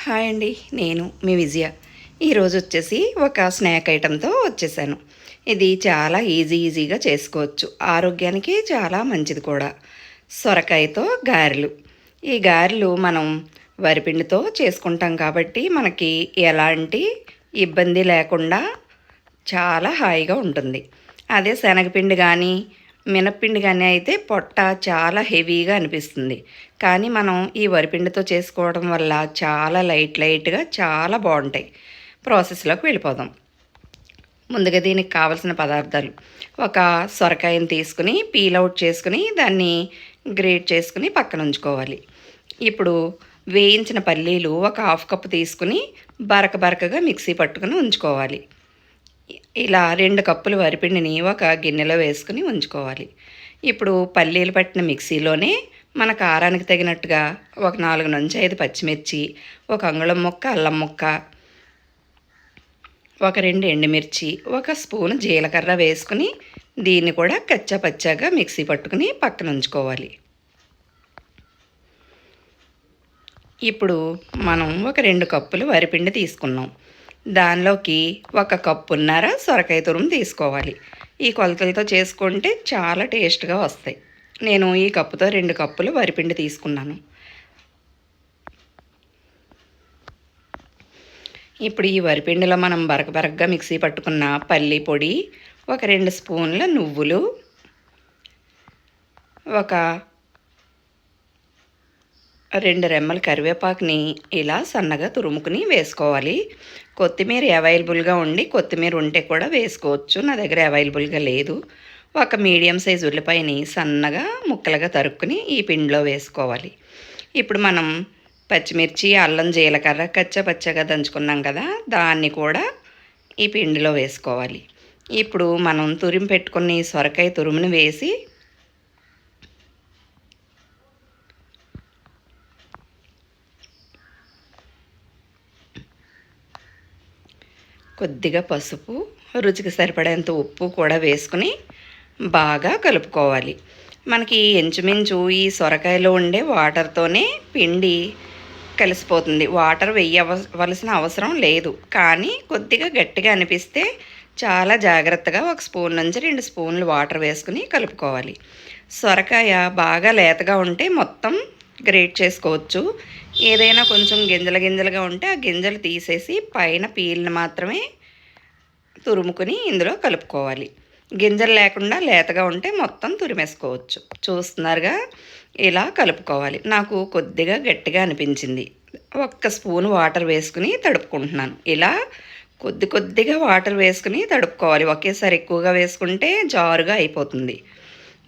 Hi అండి నేను మీ విజయ. ఈరోజు వచ్చేసి ఒక స్నాక్ ఐటెంతో వచ్చేసాను. ఇది చాలా ఈజీ ఈజీగా చేసుకోవచ్చు. ఆరోగ్యానికి చాలా మంచిది కూడా. సొరకాయతో గారెలు. ఈ గారెలు మనం వరిపిండితో చేసుకుంటాం కాబట్టి మనకి ఎలాంటి ఇబ్బంది లేకుండా చాలా హాయిగా ఉంటుంది. అదే శనగపిండి కానీ మినప్పిండి కానీ అయితే పొట్ట చాలా హెవీగా అనిపిస్తుంది. కానీ మనం ఈ వరిపిండితో చేసుకోవడం వల్ల చాలా లైట్ లైట్గా చాలా బాగుంటాయి. ప్రాసెస్లోకి వెళ్ళిపోదాం. ముందుగా దీనికి కావలసిన పదార్థాలు. ఒక సొరకాయని తీసుకుని పీల్ అవుట్ చేసుకుని దాన్ని గ్రేట్ చేసుకుని పక్కన ఉంచుకోవాలి. ఇప్పుడు వేయించిన పల్లీలు ఒక హాఫ్ కప్ తీసుకుని బరక బరకగా మిక్సీ పట్టుకుని ఉంచుకోవాలి. ఇలా రెండు కప్పులు వరిపిండిని ఒక గిన్నెలో వేసుకుని ఉంచుకోవాలి. ఇప్పుడు పల్లీలు పట్టిన మిక్సీలోనే మన కారానికి తగినట్టుగా ఒక నాలుగు నుంచి ఐదు పచ్చిమిర్చి ఒక అంగుళం ముక్క అల్లం ముక్క ఒక రెండు ఎండుమిర్చి ఒక స్పూన్ జీలకర్ర వేసుకుని దీన్ని కూడా కచ్చా పచ్చాగా మిక్సీ పట్టుకుని పక్కన ఉంచుకోవాలి. ఇప్పుడు మనం ఒక రెండు కప్పులు వరిపిండి తీసుకున్నాం. దానిలోకి ఒక కప్పున్నర సొరకాయ తురుము తీసుకోవాలి. ఈ కొలతలతో చేసుకుంటే చాలా టేస్ట్గా వస్తాయి. నేను ఈ కప్పుతో రెండు కప్పులు వరిపిండి తీసుకున్నాను. ఇప్పుడు ఈ వరిపిండిలో మనం బరకబరకగా మిక్సీ పట్టుకున్న పల్లి పొడి ఒక రెండు స్పూన్ల నువ్వులు ఒక రెండు రెమ్మల కరివేపాకుని ఇలా సన్నగా తురుముకుని వేసుకోవాలి. కొత్తిమీర అవైలబుల్గా ఉండి కొత్తిమీర ఉంటే కూడా వేసుకోవచ్చు. నా దగ్గర అవైలబుల్గా లేదు. ఒక మీడియం సైజ్ ఉల్లిపాయని సన్నగా ముక్కలుగా తరుక్కుని ఈ పిండిలో వేసుకోవాలి. ఇప్పుడు మనం పచ్చిమిర్చి అల్లం జీలకర్ర కచ్చా పచ్చగా దంచుకున్నాం కదా దాన్ని కూడా ఈ పిండిలో వేసుకోవాలి. ఇప్పుడు మనం తురిమి పెట్టుకుని సొరకాయ తురుముని వేసి కొద్దిగా పసుపు రుచికి సరిపడేంత ఉప్పు కూడా వేసుకుని బాగా కలుపుకోవాలి. మనకి ఇంచుమించు ఈ సొరకాయలో ఉండే వాటర్తోనే పిండి కలిసిపోతుంది. వాటర్ వేయవలసిన అవసరం లేదు. కానీ కొద్దిగా గట్టిగా అనిపిస్తే చాలా జాగ్రత్తగా ఒక స్పూన్ నుంచి రెండు స్పూన్లు వాటర్ వేసుకుని కలుపుకోవాలి. సొరకాయ బాగా లేతగా ఉంటే మొత్తం గ్రేట్ చేసుకోవచ్చు. ఏదైనా కొంచెం గింజల గింజలుగా ఉంటే ఆ గింజలు తీసేసి పైన పీల్ని మాత్రమే తురుముకుని ఇందులో కలుపుకోవాలి. గింజలు లేకుండా లేతగా ఉంటే మొత్తం తురిమేసుకోవచ్చు. చూస్తున్నారుగా? ఇలా కలుపుకోవాలి. నాకు కొద్దిగా గట్టిగా అనిపించింది. ఒక్క స్పూన్ వాటర్ వేసుకుని తడుపుకుంటున్నాను. ఇలా కొద్ది కొద్దిగా వాటర్ వేసుకుని తడుపుకోవాలి. ఒకేసారి ఎక్కువగా వేసుకుంటే జారుగా అయిపోతుంది.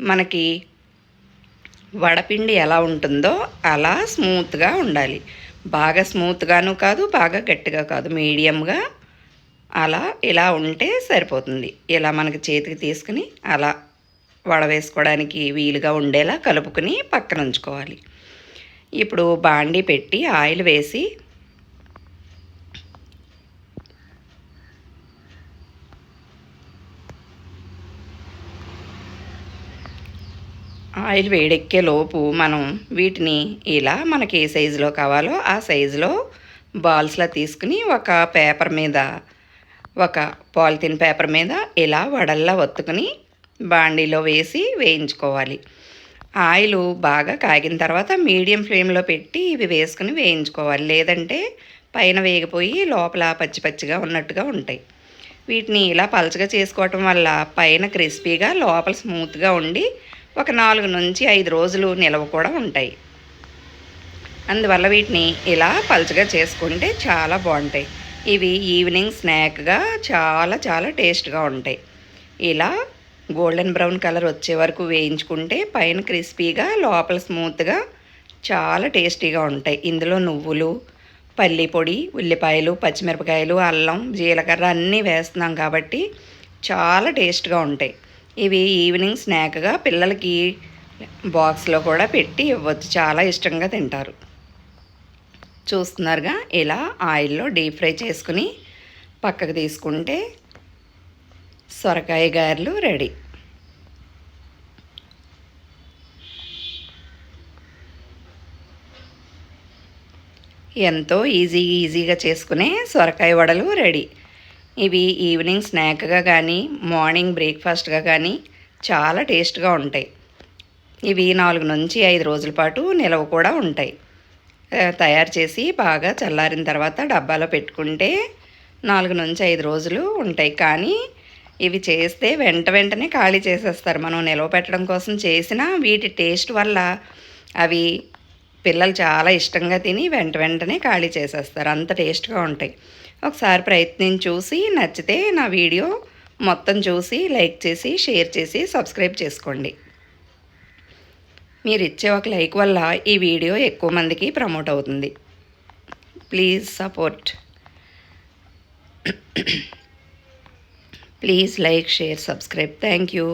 మనకి వడపిండి ఎలా ఉంటుందో అలా స్మూత్గా ఉండాలి. బాగా స్మూత్గాను కాదు బాగా గట్టిగా కాదు. మీడియంగా అలా ఇలా ఉంటే సరిపోతుంది. ఇలా మనకి చేతికి తీసుకుని అలా వడవేసుకోవడానికి వీలుగా ఉండేలా కలుపుకుని పక్కన ఉంచుకోవాలి. ఇప్పుడు బాండీ పెట్టి ఆయిల్ వేసి ఆయిల్ వేడెక్కే లోపు మనం వీటిని ఇలా మనకి ఏ సైజులో కావాలో ఆ సైజులో బాల్స్లా తీసుకుని ఒక పేపర్ మీద ఒక పాలిథిన్ పేపర్ మీద ఇలా వడల్లా ఒత్తుకుని బాండీలో వేసి వేయించుకోవాలి. ఆయిల్ బాగా కాగిన తర్వాత మీడియం ఫ్లేమ్లో పెట్టి ఇవి వేసుకుని వేయించుకోవాలి. లేదంటే పైన వేగిపోయి లోపల పచ్చి పచ్చిగా ఉన్నట్టుగా ఉంటాయి. వీటిని ఇలా పలచగా చేసుకోవటం వల్ల పైన క్రిస్పీగా లోపల స్మూత్గా ఉండి ఒక నాలుగు నుంచి ఐదు రోజులు నిలవ కూడా ఉంటాయి. అందువల్ల వీటిని ఇలా పలుచగా చేసుకుంటే చాలా బాగుంటాయి. ఇవి ఈవినింగ్ స్నాక్గా చాలా చాలా టేస్ట్గా ఉంటాయి. ఇలా గోల్డెన్ బ్రౌన్ కలర్ వచ్చే వరకు వేయించుకుంటే పైన క్రిస్పీగా లోపల స్మూత్గా చాలా టేస్టీగా ఉంటాయి. ఇందులో నువ్వులు పల్లి పొడి ఉల్లిపాయలు పచ్చిమిరపకాయలు అల్లం జీలకర్ర అన్నీ వేస్తున్నాం కాబట్టి చాలా టేస్ట్గా ఉంటాయి. ఇవి ఈవినింగ్ స్నాక్గా పిల్లలకి బాక్స్లో కూడా పెట్టి ఇవ్వచ్చు. చాలా ఇష్టంగా తింటారు. చూస్తున్నారుగా ఇలా ఆయిల్లో డీప్ ఫ్రై చేసుకుని పక్కకు తీసుకుంటే సొరకాయ గారెలు రెడీ. ఎంతో ఈజీ ఈజీగా చేసుకునే సొరకాయ వడలు రెడీ. ఇవి ఈవినింగ్ స్నాక్గా కానీ మార్నింగ్ బ్రేక్ఫాస్ట్గా కానీ చాలా టేస్ట్గా ఉంటాయి. ఇవి నాలుగు నుంచి ఐదు రోజుల పాటు నిలవ కూడా ఉంటాయి. తయారు చేసి బాగా చల్లారిన తర్వాత డబ్బాలో పెట్టుకుంటే నాలుగు నుంచి ఐదు రోజులు ఉంటాయి. కానీ ఇవి చేస్తే వెంట వెంటనే ఖాళీ చేసేస్తారు. మనం నిలవ పెట్టడం కోసం చేసిన వీటి టేస్ట్ వల్ల అవి పిల్లలు చాలా ఇష్టంగా తిని వెంట వెంటనే ఖాళీ చేసేస్తారు. అంత టేస్ట్గా ఉంటాయి. ఒకసారి ప్రయత్నించి చూసి నచ్చితే నా వీడియో మొత్తం చూసి లైక్ చేసి షేర్ చేసి సబ్స్క్రైబ్ చేసుకోండి. మీరు ఇచ్చే ఒక లైక్ వల్ల ఈ వీడియో ఎక్కువ మందికి ప్రమోట్ అవుతుంది. Please support. Please like share subscribe. Thank you.